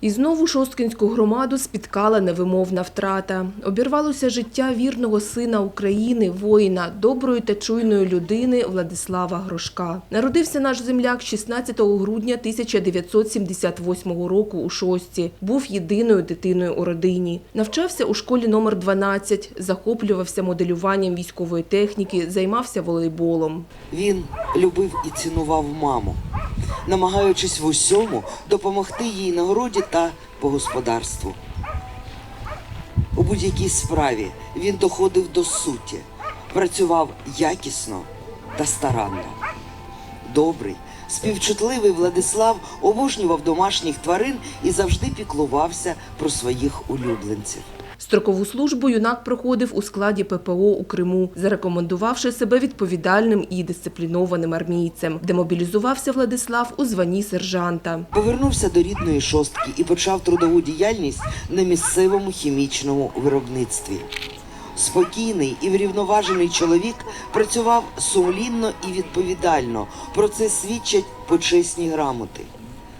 І знову шосткинську громаду спіткала невимовна втрата. Обірвалося життя вірного сина України, воїна, доброї та чуйної людини Владислава Грошка. Народився наш земляк 16 грудня 1978 року у Шості. Був єдиною дитиною у родині. Навчався у школі номер 12, захоплювався моделюванням військової техніки, займався волейболом. Він любив і цінував маму, намагаючись в усьому допомогти їй на городі та по господарству. У будь-якій справі він доходив до суті, працював якісно та старанно. Добрий, співчутливий Владислав обожнював домашніх тварин і завжди піклувався про своїх улюбленців. Строкову службу юнак проходив у складі ППО у Криму, зарекомендувавши себе відповідальним і дисциплінованим армійцем. Демобілізувався Владислав у званні сержанта. Повернувся до рідної шостки і почав трудову діяльність на місцевому хімічному виробництві. Спокійний і врівноважений чоловік працював сумлінно і відповідально. Про це свідчать почесні грамоти.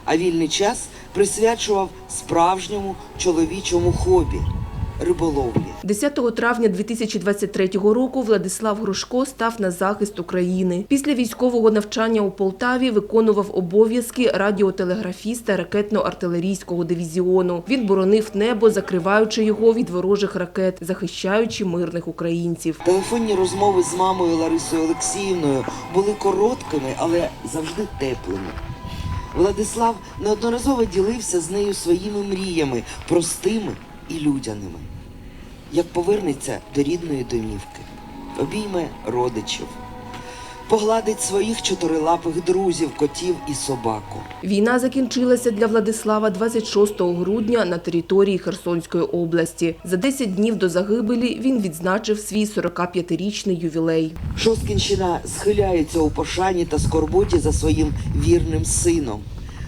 А вільний час присвячував справжньому чоловічому хобі риболовлі. 10 травня 2023 року Владислав Грушко став на захист України. Після військового навчання у Полтаві виконував обов'язки радіотелеграфіста ракетно-артилерійського дивізіону. Він боронив небо, закриваючи його від ворожих ракет, захищаючи мирних українців. Телефонні розмови з мамою Ларисою Олексіївною були короткими, але завжди теплими. Владислав неодноразово ділився з нею своїми мріями, простими і людяними. Як повернеться до рідної домівки, обійме родичів, погладить своїх чотирилапих друзів, котів і собаку. Війна закінчилася для Владислава 26 грудня на території Херсонської області. За 10 днів до загибелі він відзначив свій 45-річний ювілей. Шосткінщина схиляється у пошані та скорботі за своїм вірним сином.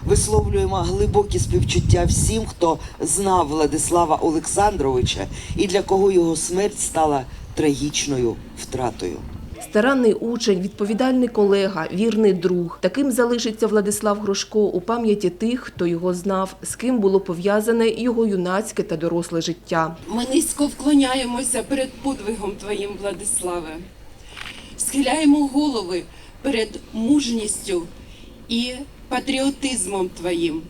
Висловлюємо глибокі співчуття всім, хто знав Владислава Олександровича і для кого його смерть стала трагічною втратою. Старанний учень, відповідальний колега, вірний друг. Таким залишиться Владислав Грошко у пам'яті тих, хто його знав, з ким було пов'язане його юнацьке та доросле життя. Ми низько вклоняємося перед подвигом Твоїм, Владиславе, схиляємо голови перед мужністю і патріотизмом Твоїм,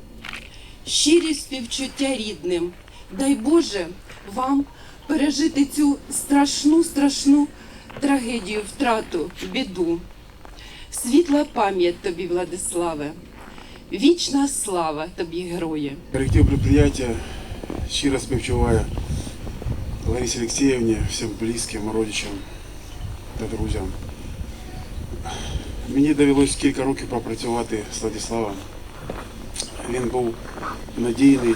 щирі співчуття рідним. Дай Боже вам пережити цю страшну, страшну трагедію, втрату, біду. Світла пам'ять тобі, Владиславе, вічна слава тобі, герої. Коллектив предприятия щиро співчуває Ларисі Олексіївні, всім близьким, родичам та друзям. Мені довелось кілька років попрацювати з Владиславом. Він був надійний,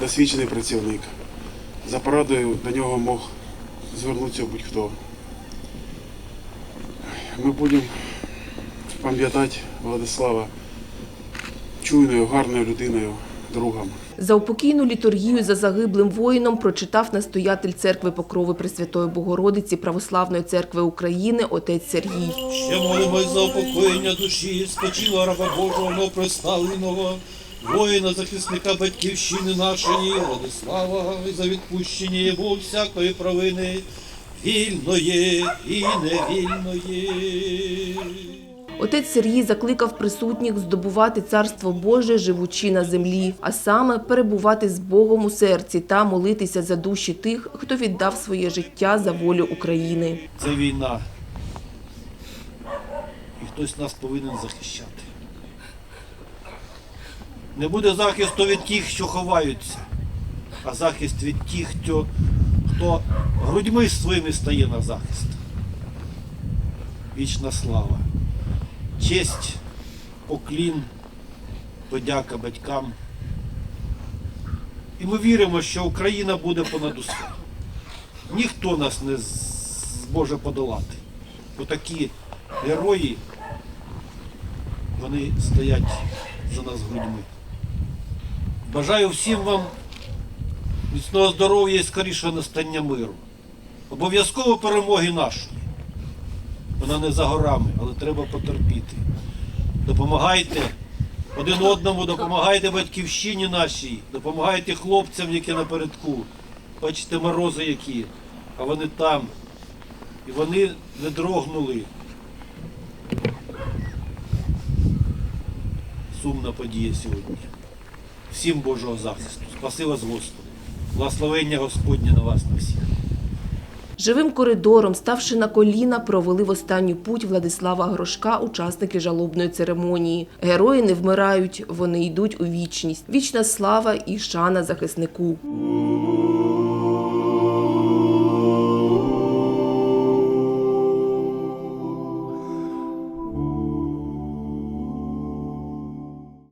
досвідчений працівник. За порадою до нього мог звернутися будь-хто. Ми будемо пам'ятати Владислава чуйною, гарною людиною, другом. За упокійну літургію за загиблим воїном прочитав настоятель церкви Покрови Пресвятої Богородиці Православної церкви України отець Сергій. Ще молимось за упокоєння душі, спочила раба Божого прославленого, воїна захисника батьківщини нашої, Владислава, і за відпущення йому всякої провини, вільної і невільної. Отець Сергій закликав присутніх здобувати царство Боже, живучи на землі, а саме перебувати з Богом у серці та молитися за душі тих, хто віддав своє життя за волю України. Це війна. І хтось нас повинен захищати. Не буде захисту від тих, що ховаються, а захист від тих, хто, хто грудьми своїми стає на захист. Вічна слава. Честь, поклін, подяка батькам. І ми віримо, що Україна буде понад усе. Ніхто нас не зможе подолати. Бо такі герої, вони стоять за нас грудьми. Бажаю всім вам міцного здоров'я і скорішого настання миру. Обов'язково перемоги нашої. Вона не за горами, але треба потерпіти. Допомагайте один одному, допомагайте батьківщині нашій, допомагайте хлопцям, які напередку. Бачите, морози які, а вони там. І вони не дрогнули. Сумна подія сьогодні. Всім Божого захисту. Спаси вас, Господи. Благословення Господнє на вас на всіх. Живим коридором, ставши на коліна, провели в останню путь Владислава Грошка учасники жалобної церемонії. Герої не вмирають, вони йдуть у вічність. Вічна слава і шана захиснику.